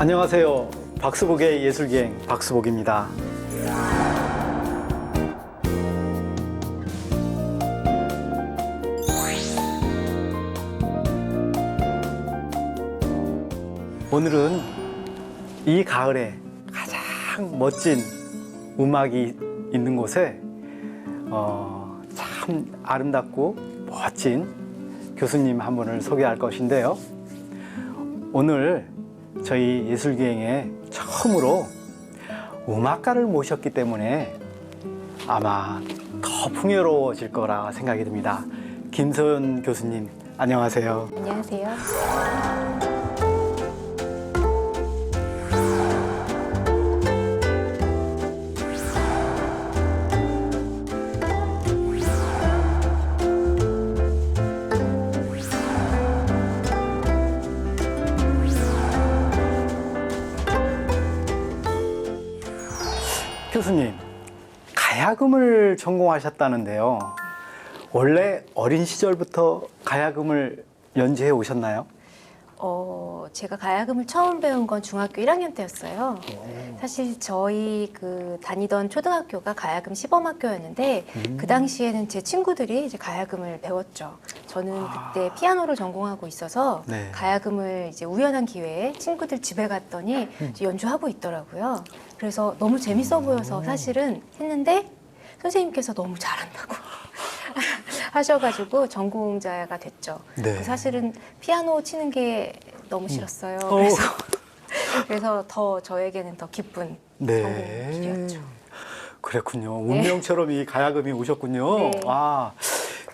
안녕하세요. 박수복의 예술기행 박수복입니다. 오늘은 이 가을에 가장 멋진 음악이 있는 곳에 어, 참 아름답고 멋진 교수님 한 분을 소개할 것인데요. 오늘 저희 예술기행에 처음으로 음악가를 모셨기 때문에 아마 더 풍요로워질 거라 생각이 듭니다. 김소연 교수님, 안녕하세요. 안녕하세요. 교수님, 가야금을 전공하셨다는데요. 원래 어린 시절부터 가야금을 연주해 오셨나요? 어, 제가 가야금을 처음 배운 건 중학교 1학년 때였어요. 사실 저희 그 다니던 초등학교가 가야금 시범학교였는데 음. 그 당시에는 제 친구들이 이제 가야금을 배웠죠. 저는 그때 피아노를 전공하고 있어서 네. 가야금을 이제 우연한 기회에 친구들 집에 갔더니 이제 연주하고 있더라고요. 그래서 너무 재밌어 보여서 사실은 했는데 선생님께서 너무 잘한다고 하셔가지고 전공자가 됐죠. 네. 사실은 피아노 치는 게 너무 싫었어요. 어. 그래서 그래서 더 저에게는 더 기쁜 네. 전공길이었죠. 그랬군요. 운명처럼 이 가야금이 오셨군요. 네. 아,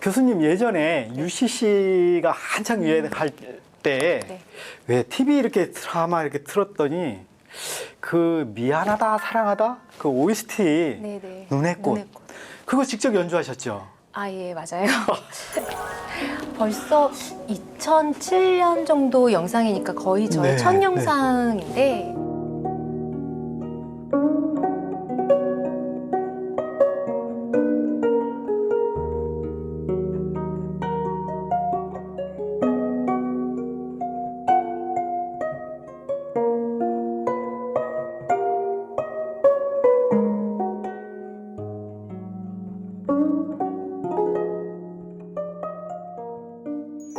교수님 예전에 UCC가 한창 유행할 때 네. 왜 TV 이렇게 드라마 이렇게 틀었더니 그 미안하다 사랑하다 그 OST 네네. 눈의 꽃 그거 직접 연주하셨죠? 아, 예, 맞아요. 벌써 2007년 정도 영상이니까 거의 저의 네, 첫 네. 영상인데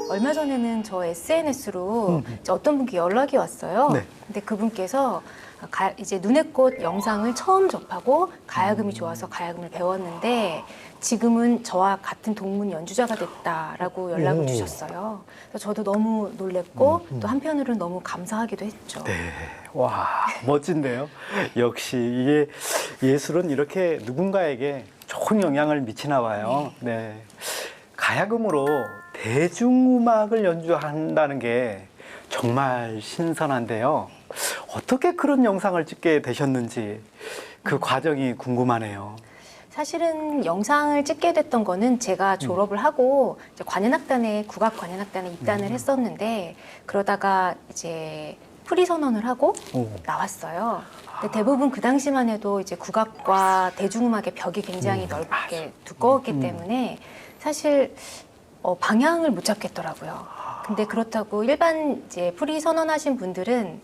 얼마 전에는 저 SNS로 음. 어떤 분께 연락이 왔어요. 네. 근데 그분께서 가- 이제 눈의 꽃 영상을 처음 접하고 가야금이 좋아서 가야금을 배웠는데 지금은 저와 같은 동문 연주자가 됐다라고 연락을 오. 주셨어요. 그래서 저도 너무 놀랬고 음, 음. 또 한편으로는 너무 감사하기도 했죠. 네. 와, 멋진데요. 역시 이게 예술은 이렇게 누군가에게 좋은 영향을 미치나 봐요. 네. 가야금으로 대중음악을 연주한다는 게 정말 신선한데요. 어떻게 그런 영상을 찍게 되셨는지 그 과정이 궁금하네요. 사실은 영상을 찍게 됐던 거는 제가 음. 졸업을 하고 이제 관현악단에 국악 관현악단에 입단을 음. 했었는데 그러다가 이제 프리 선언을 하고 오. 나왔어요. 근데 대부분 그 당시만 해도 이제 국악과 대중음악의 벽이 굉장히 음, 넓게 두꺼웠기 음. 때문에 사실 어, 방향을 못 잡겠더라고요. 근데 그렇다고 일반 이제 프리 선언하신 분들은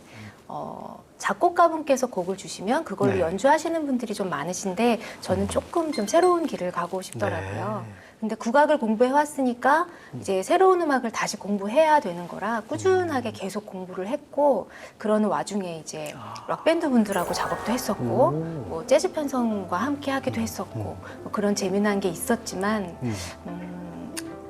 어, 작곡가분께서 곡을 주시면 그걸로 네. 연주하시는 분들이 좀 많으신데 저는 조금 좀 새로운 길을 가고 싶더라고요. 네. 근데 국악을 공부해 왔으니까 이제 새로운 음악을 다시 공부해야 되는 거라 꾸준하게 계속 공부를 했고 그러는 와중에 이제 아. 락 밴드 분들하고 작업도 했었고 오. 뭐 재즈 편성과 함께 하기도 했었고 뭐 그런 재미난 게 있었지만 음.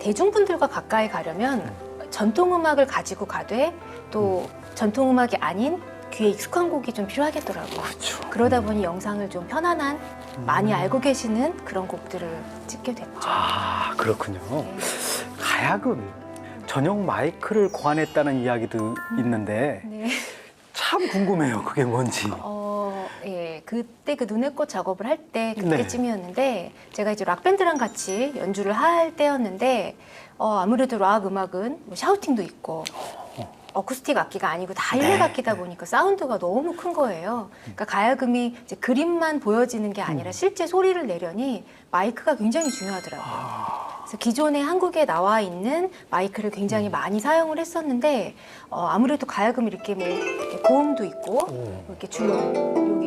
음, 대중분들과 가까이 가려면 전통 음악을 가지고 가되 또 전통 음악이 아닌 귀에 익숙한 곡이 좀 필요하겠더라고요. 그렇죠. 그러다 보니 영상을 좀 편안한 많이 음. 알고 계시는 그런 곡들을 찍게 됐죠. 아, 그렇군요. 네. 가야금 전용 마이크를 고안했다는 이야기도 있는데 네. 참 궁금해요. 그게 뭔지. 어, 예. 그때 그 눈의 꽃 작업을 할때 네. 그때쯤이었는데 제가 이제 락 밴드랑 같이 연주를 할 때였는데 어, 아무래도 락 음악은 뭐 샤우팅도 있고 어쿠스틱 악기가 아니고 다 네. 일렉 악기다 보니까 사운드가 너무 큰 거예요. 그러니까 가야금이 이제 그림만 보여지는 게 음. 아니라 실제 소리를 내려니 마이크가 굉장히 중요하더라고요. 아. 그래서 기존에 한국에 나와 있는 마이크를 음. 굉장히 많이 사용을 했었는데 어, 아무래도 가야금 이렇게 뭐 이렇게 고음도 있고 오. 이렇게 또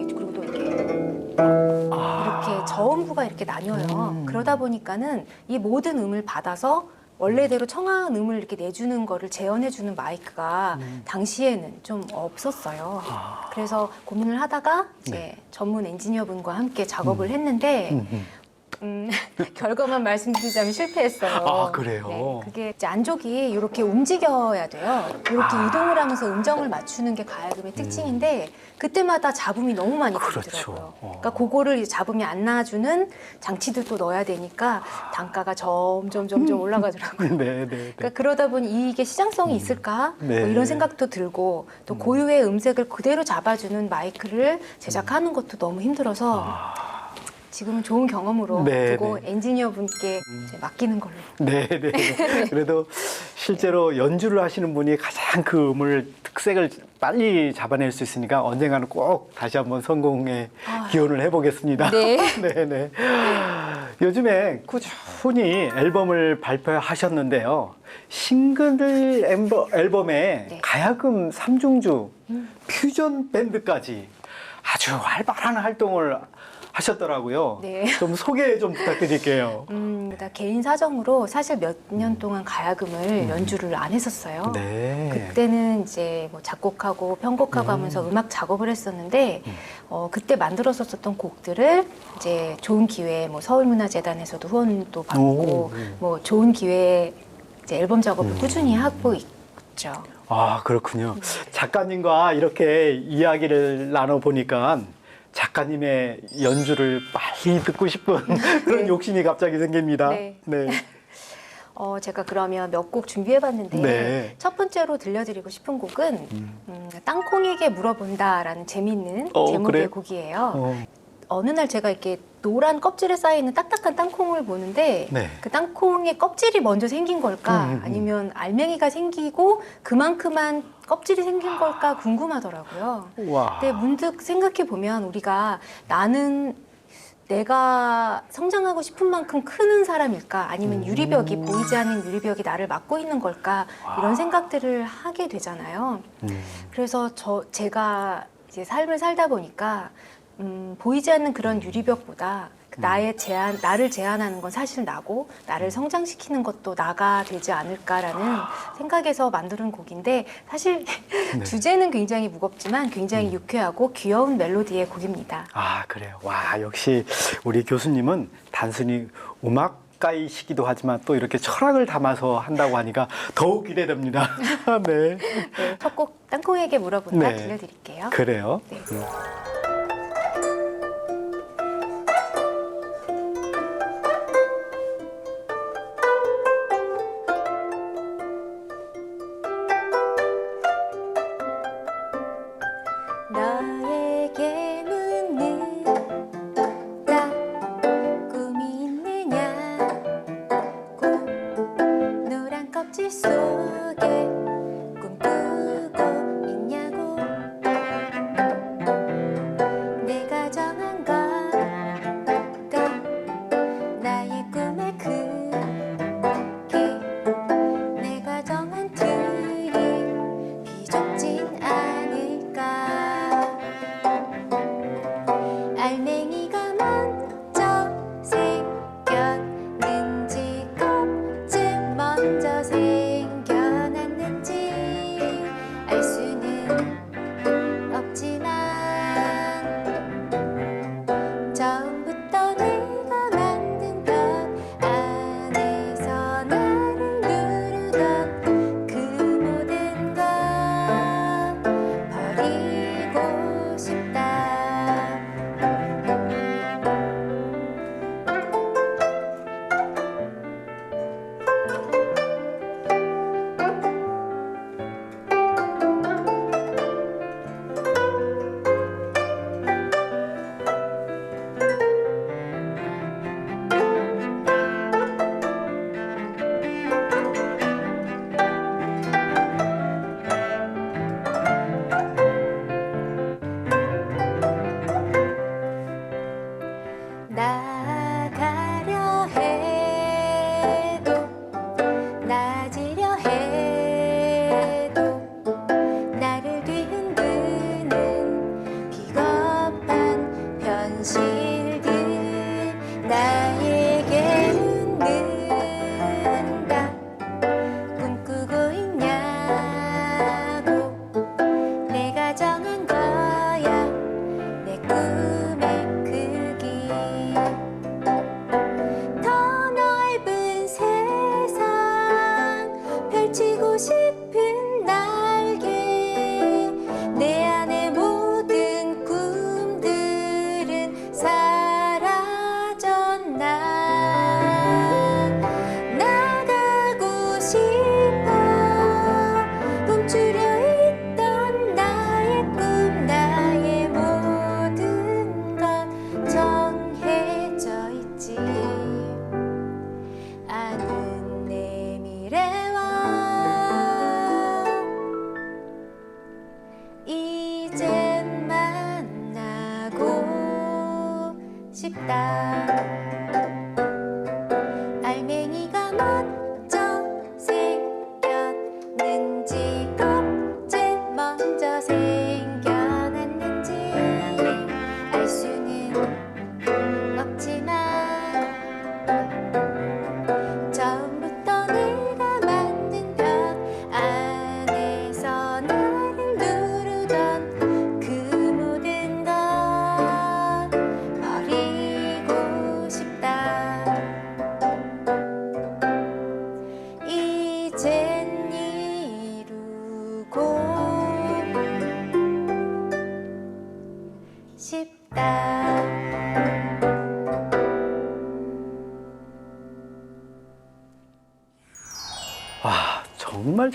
이렇게 아. 이렇게 저음부가 이렇게 나뉘어요. 음. 그러다 보니까는 이 모든 음을 받아서 원래대로 청아한 음을 이렇게 내주는 거를 재현해주는 마이크가 음. 당시에는 좀 없었어요. 아. 그래서 고민을 하다가 이제 네. 전문 엔지니어분과 함께 작업을 했는데 음, 음. 음, 결과만 말씀드리자면 실패했어요. 아, 그래요? 네, 그게 이제 안쪽이 이렇게 움직여야 돼요. 이렇게 아. 이동을 하면서 음정을 맞추는 게 가야금의 특징인데 그때마다 잡음이 너무 많이 그렇죠. 들더라고요. 어. 그러니까 그거를 잡음이 안 나주는 장치들도 넣어야 되니까 단가가 점점 점점 올라가더라고요. 네, 네, 네. 그러니까 그러다 보니 이게 시장성이 있을까 네. 뭐 이런 생각도 들고 또 음. 고유의 음색을 그대로 잡아주는 마이크를 제작하는 것도 너무 힘들어서 아. 지금은 좋은 경험으로 네, 두고 네. 엔지니어 분께 맡기는 걸로. 네, 네. 네. 그래도 실제로 연주를 하시는 분이 가장 그 음을 특색을 빨리 잡아낼 수 있으니까 언젠가는 꼭 다시 한번 성공에 아. 기원을 해보겠습니다. 네. 네, 네. 요즘에 꾸준히 앨범을 발표하셨는데요. 싱글 앨범, 앨범에 네. 가야금 삼중주, 음. 퓨전 밴드까지 아주 활발한 활동을 하셨더라고요. 네. 좀 소개 좀 부탁드릴게요. 음, 나 개인 사정으로 사실 몇 년 동안 가야금을 연주를 안 했었어요. 음. 네. 그때는 이제 뭐 작곡하고 편곡하고 음. 하면서 음악 작업을 했었는데 음. 어, 그때 만들었었던 곡들을 이제 좋은 기회에 뭐 서울문화재단에서도 후원도 받고 오. 뭐 좋은 기회에 이제 앨범 작업을 음. 꾸준히 하고 있죠. 아, 그렇군요. 작가님과 이렇게 이야기를 나눠보니까 작가님의 연주를 빨리 듣고 싶은 그런 네. 욕심이 갑자기 생깁니다. 네. 네. 어, 제가 그러면 몇 곡 준비해봤는데 네. 첫 번째로 들려드리고 싶은 곡은 음. 음, 땅콩에게 물어본다라는 재미있는 어, 제목의 그래요? 곡이에요. 어, 어느 날 제가 이렇게 노란 껍질에 쌓여 있는 딱딱한 땅콩을 보는데 네. 그 땅콩의 껍질이 먼저 생긴 걸까 음, 음, 음. 아니면 알맹이가 생기고 그만큼만 껍질이 생긴 걸까 궁금하더라고요. 와. 근데 문득 생각해 보면 우리가 나는 내가 성장하고 싶은 만큼 크는 사람일까 아니면 음. 유리벽이 보이지 않는 유리벽이 나를 막고 있는 걸까 와. 이런 생각들을 하게 되잖아요. 음. 그래서 저 제가 이제 삶을 살다 보니까 음, 보이지 않는 그런 유리벽보다 그 음. 나의 제한 나를 제한하는 건 사실 나고 나를 성장시키는 것도 나가 되지 않을까라는 생각에서 만드는 곡인데 사실 네. 주제는 굉장히 무겁지만 굉장히 유쾌하고 귀여운 멜로디의 곡입니다. 아, 그래요. 와, 역시 우리 교수님은 단순히 음악 가이시기도 하지만 또 이렇게 철학을 담아서 한다고 하니까 더욱 기대됩니다. 네. 네, 첫곡 땅콩에게 물어본다 네. 들려드릴게요. 그래요. 네. 음.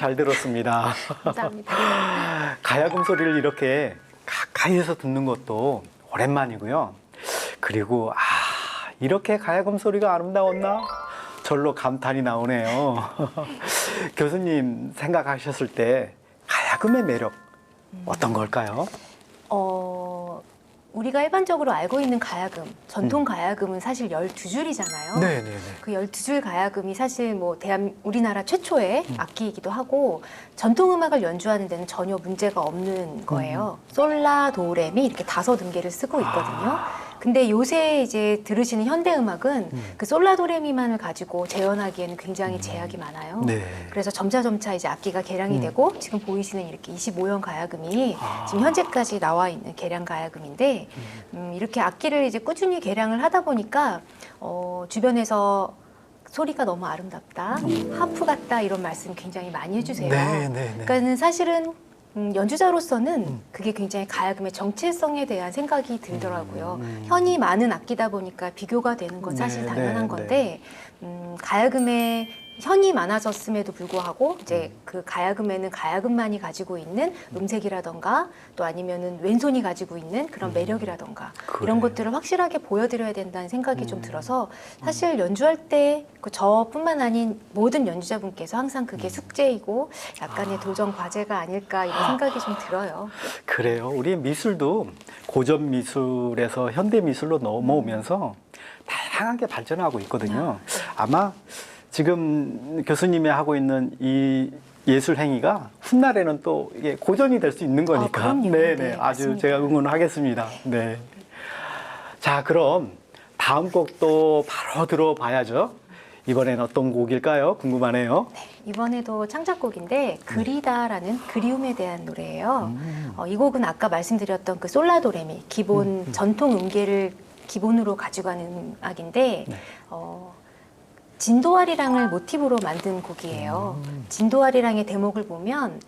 잘 들었습니다. 감사합니다. 가야금 소리를 이렇게 가까이에서 듣는 것도 오랜만이고요. 그리고 아 이렇게 가야금 소리가 아름다웠나? 절로 감탄이 나오네요. 교수님 생각하셨을 때 가야금의 매력 어떤 걸까요? 어, 우리가 일반적으로 알고 있는 가야금, 전통 가야금은 사실 12줄이잖아요. 음. 네네 네. 그 12줄 가야금이 사실 뭐 대한 우리나라 최초의 음. 악기이기도 하고 전통 음악을 연주하는 데는 전혀 문제가 없는 거예요. 음. 솔라 도레미 이렇게 다섯 음계를 쓰고 있거든요. 아. 근데 요새 이제 들으시는 현대 음악은 음. 그 솔라 도레미만을 가지고 재현하기에는 굉장히 제약이 많아요. 네. 그래서 점차 점차 이제 악기가 개량이 음. 되고 지금 보이시는 이렇게 25형 가야금이 아. 지금 현재까지 나와 있는 개량 가야금인데 음, 이렇게 악기를 이제 꾸준히 개량을 하다 보니까 어, 주변에서 소리가 너무 아름답다, 하프 같다 이런 말씀 굉장히 많이 해주세요. 네 네 네. 그러니까는 사실은 음, 연주자로서는 음. 그게 굉장히 가야금의 정체성에 대한 생각이 들더라고요. 음. 현이 많은 악기다 보니까 비교가 되는 건 사실 네, 당연한 네, 건데 음, 가야금의 현이 많아졌음에도 불구하고 이제 음. 그 가야금에는 가야금만이 가지고 있는 음색이라던가 또 아니면은 왼손이 가지고 있는 그런 매력이라던가 음. 그래. 이런 것들을 확실하게 보여드려야 된다는 생각이 좀 음. 들어서 사실 연주할 때 그 저뿐만 아닌 모든 연주자분께서 항상 그게 숙제이고 약간의 음. 아. 도전 과제가 아닐까 이런 생각이 좀 들어요. 그래요. 우리 미술도 고전 미술에서 현대 미술로 넘어오면서 다양하게 발전하고 있거든요. 네. 아마 지금 교수님이 하고 있는 이 예술 행위가 훗날에는 또 이게 고전이 될 수 있는 거니까. 아, 그럼요. 네, 네, 네. 아주 맞습니다. 제가 응원하겠습니다. 네. 자, 그럼 다음 곡도 바로 들어봐야죠. 이번엔 어떤 곡일까요? 궁금하네요. 이번에도 창작곡인데 그리다라는 그리움에 대한 노래예요. 음. 어, 이 곡은 아까 말씀드렸던 그 솔라도레미 기본 전통 음계를 기본으로 가지고 가는 음악인데 네. 어, 진도아리랑을 모티브로 만든 곡이에요. 음. 진도아리랑의 대목을 보면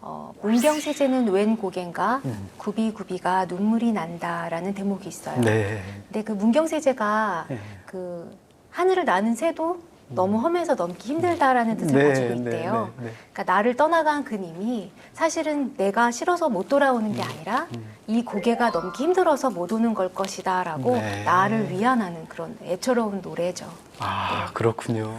어, 문경세제는 웬 고개인가 음. 구비구비가 눈물이 난다라는 대목이 있어요. 네. 근데 그 문경세제가 네. 그 하늘을 나는 새도 너무 험해서 넘기 힘들다라는 뜻을 네, 가지고 네, 있대요. 네, 네. 그러니까 나를 떠나간 그님이 사실은 내가 싫어서 못 돌아오는 게 아니라 음. 이 고개가 넘기 힘들어서 못 오는 걸 것이다라고 네. 나를 위안하는 그런 애처로운 노래죠. 아, 그렇군요.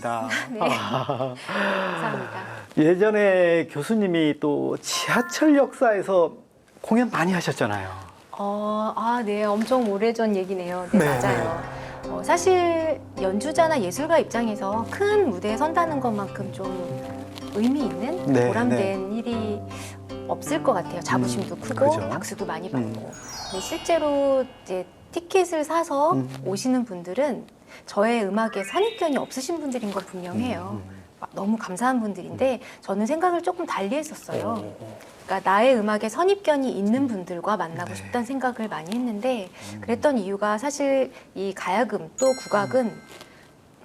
네. 감사합니다. 예전에 교수님이 또 지하철 역사에서 공연 많이 하셨잖아요. 어, 아, 네, 엄청 오래전 얘기네요. 네, 네, 맞아요. 어, 사실 연주자나 예술가 입장에서 큰 무대에 선다는 것만큼 좀 의미 있는 네, 보람된 일이 없을 것 같아요. 자부심도 음, 크고 그죠. 박수도 많이 받고. 음. 근데 실제로 이제 티켓을 사서 음. 오시는 분들은 저의 음악에 선입견이 없으신 분들인 건 분명해요. 음, 막 너무 감사한 분들인데 저는 생각을 조금 달리 했었어요. 어, 그러니까 나의 음악에 선입견이 있는 분들과 만나고 네. 싶다는 생각을 많이 했는데 음. 그랬던 이유가 사실 이 가야금 또 국악은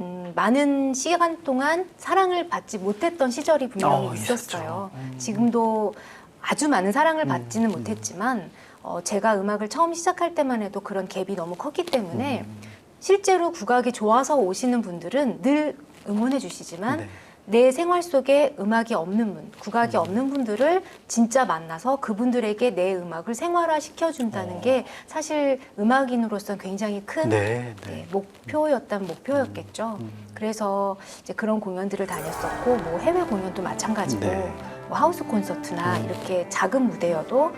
음, 많은 시간 동안 사랑을 받지 못했던 시절이 분명히 어, 있었어요. 음. 지금도 아주 많은 사랑을 받지는 음, 음. 못했지만 어, 제가 음악을 처음 시작할 때만 해도 그런 갭이 너무 컸기 때문에 음. 실제로 국악이 좋아서 오시는 분들은 늘 응원해 주시지만 네. 내 생활 속에 음악이 없는 분, 국악이 음. 없는 분들을 진짜 만나서 그분들에게 내 음악을 생활화 시켜준다는 어. 게 사실 음악인으로서 굉장히 큰 네, 네, 네. 목표였던 목표였겠죠. 음. 그래서 이제 그런 공연들을 다녔었고 뭐 해외 공연도 마찬가지고 네. 뭐 하우스 콘서트나 음. 이렇게 작은 무대여도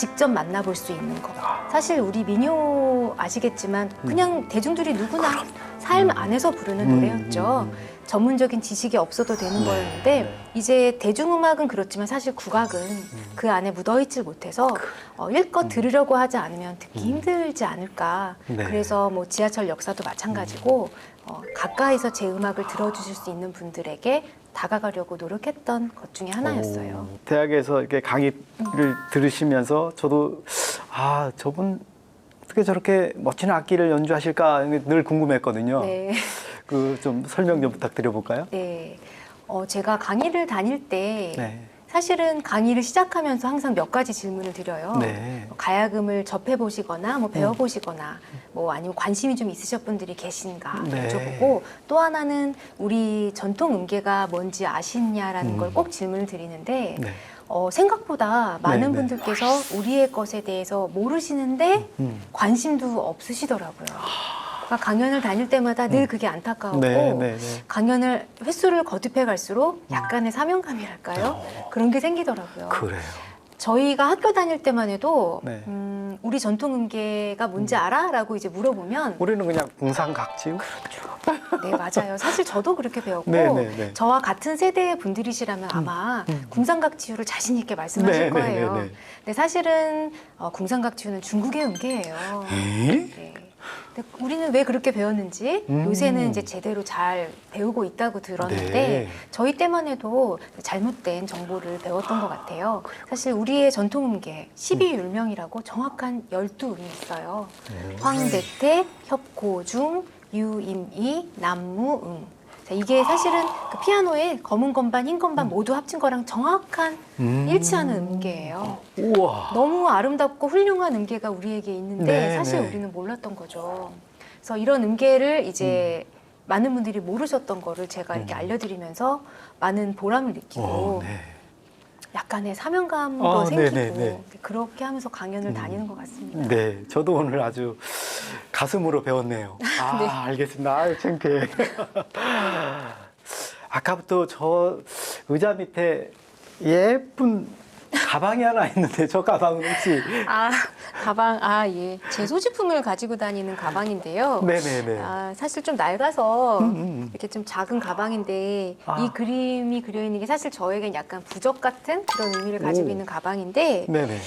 직접 만나볼 수 있는 것. 아. 사실 우리 민요 아시겠지만 그냥 대중들이 누구나 삶 안에서 부르는 음, 노래였죠. 음, 음. 전문적인 지식이 없어도 되는 네, 거였는데 네. 이제 대중음악은 그렇지만 사실 국악은 그 안에 묻어있질 못해서 어, 일껏 들으려고 하지 않으면 듣기 음. 힘들지 않을까. 네. 그래서 뭐 지하철 역사도 마찬가지고 어, 가까이서 제 음악을 들어주실 수 있는 분들에게 다가가려고 노력했던 것 중에 하나였어요. 오, 대학에서 이렇게 강의를 들으시면서 저도 아 저분 어떻게 저렇게 멋진 악기를 연주하실까 늘 궁금했거든요. 네. 그 좀 설명 좀 부탁드려 볼까요? 네. 어, 제가 강의를 다닐 때 네. 사실은 강의를 시작하면서 항상 몇 가지 질문을 드려요. 네. 뭐 가야금을 접해 보시거나 뭐 배워 보시거나 뭐 아니면 관심이 좀 있으신 분들이 계신가 네. 여쭤보고 또 하나는 우리 전통 음계가 뭔지 아시냐라는 음. 걸꼭 질문을 드리는데 네. 어, 생각보다 많은 네. 분들께서 우리의 것에 대해서 모르시는데 음. 관심도 없으시더라고요. 강연을 다닐 때마다 늘 그게 안타까웠고 음. 네, 네, 네. 강연을 횟수를 거듭해 갈수록 약간의 사명감이랄까요? 어, 그런 게 생기더라고요. 그래요. 저희가 학교 다닐 때만 해도 네. 음, 우리 전통 음계가 뭔지 알아? 라고 이제 물어보면 우리는 그냥 궁상각지요. 네 맞아요. 사실 저도 그렇게 배웠고 네, 네, 네. 저와 같은 세대의 분들이시라면 아마 음. 궁상각지유를 자신 있게 말씀하실 네, 네, 거예요. 네, 네. 근데 사실은 어, 궁상각지유는 중국의 음계예요. 에? 네. 우리는 왜 그렇게 배웠는지 음. 요새는 이제 제대로 잘 배우고 있다고 들었는데 네. 저희 때만 해도 잘못된 정보를 배웠던 것 같아요. 사실 우리의 전통 음계 12율명이라고 정확한 12음이 있어요. 황대태, 협고중, 유임이, 남무음. 자, 이게 사실은 그 피아노의 검은 건반, 흰 건반 모두 합친 거랑 정확한 음. 일치하는 음계예요. 우와. 너무 아름답고 훌륭한 음계가 우리에게 있는데 네, 사실 네. 우리는 몰랐던 거죠. 그래서 이런 음계를 이제 음. 많은 분들이 모르셨던 거를 제가 이렇게 알려드리면서 많은 보람을 느끼고 어, 네. 약간의 사명감도 아, 생기고 네, 네, 네. 그렇게 하면서 강연을 음. 다니는 것 같습니다. 네, 저도 오늘 아주 가슴으로 배웠네요. 아, 네. 알겠습니다. 아유, 창피해. 아까부터 저 의자 밑에 예쁜 가방이 하나 있는데 저 가방은 혹시 아 가방 아 예. 제 소지품을 가지고 다니는 가방인데요. 네네네. 아, 사실 좀 낡아서 음, 음. 이렇게 좀 작은 가방인데 아. 이 그림이 그려 있는 게 사실 저에겐 약간 부적 같은 그런 의미를 가지고 오. 있는 가방인데 네네.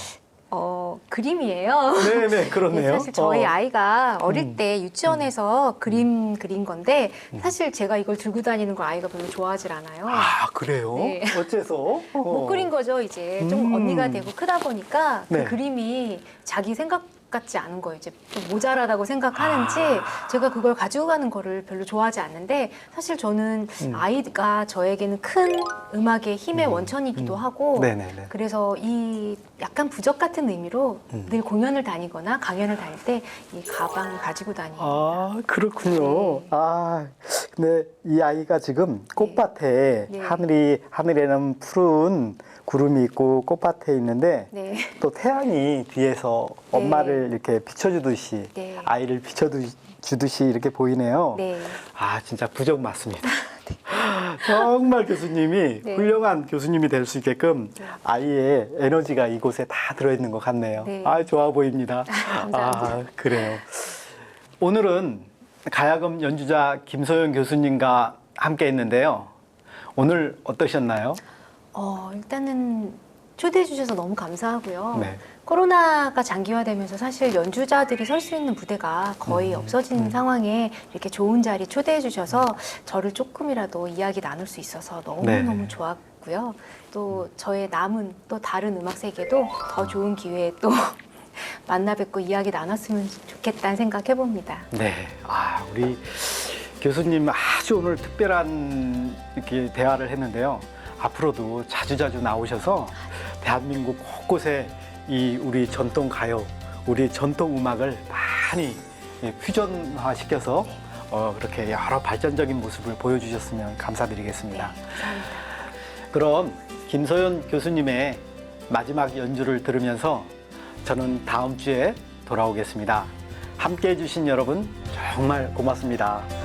어, 그림이에요. 네네, 네, 그렇네요. 사실 저희 어. 아이가 어릴 음. 때 유치원에서 그림 그린 건데 사실 제가 이걸 들고 다니는 걸 아이가 별로 좋아하질 않아요. 아, 그래요? 네. 어째서? 못 그린 거죠 이제 좀 음. 언니가 되고 크다 보니까 그 네. 그림이 자기 생각 같지 않은 거예요. 이제 좀 모자라다고 생각하는지 아. 제가 그걸 가지고 가는 거를 별로 좋아하지 않는데 사실 저는 음. 아이가 저에게는 큰 음악의 힘의 음. 원천이기도 음. 하고 네네네. 그래서 이 약간 부적 같은 의미로 음. 늘 공연을 다니거나 강연을 다닐 때 이 가방을 가지고 다니고 아, 그렇군요. 네. 아, 근데 이 아이가 지금 꽃밭에 네. 하늘이, 하늘에는 푸른 구름이 있고 꽃밭에 있는데 네. 또 태양이 뒤에서 네. 엄마를 이렇게 비춰주듯이 네. 아이를 비춰주듯이 이렇게 보이네요. 네. 아, 진짜 부적 맞습니다. 네. 정말 교수님이 네. 훌륭한 교수님이 될 수 있게끔 아이의 에너지가 이곳에 다 들어있는 것 같네요. 네. 아, 좋아 보입니다. 감사합니다. 아, 그래요. 오늘은 가야금 연주자 김소영 교수님과 함께 했는데요. 오늘 어떠셨나요? 어, 일단은 초대해 주셔서 너무 감사하고요. 네. 코로나가 장기화되면서 사실 연주자들이 설 수 있는 무대가 거의 음, 없어진 음. 상황에 이렇게 좋은 자리 초대해 주셔서 저를 조금이라도 이야기 나눌 수 있어서 너무너무 네. 좋았고요. 또 저의 남은 또 다른 음악 세계도 더 좋은 기회에 또 만나 뵙고 이야기 나눴으면 좋겠다는 생각 해 봅니다. 네. 아, 우리 교수님 아주 오늘 특별한 이렇게 대화를 했는데요. 앞으로도 자주자주 나오셔서 대한민국 곳곳에 이 우리 전통 가요, 우리 전통 음악을 많이 예, 퓨전화 시켜서 어, 그렇게 여러 발전적인 모습을 보여주셨으면 감사드리겠습니다. 감사합니다. 그럼 김소연 교수님의 마지막 연주를 들으면서 저는 다음 주에 돌아오겠습니다. 함께 해주신 여러분 정말 고맙습니다.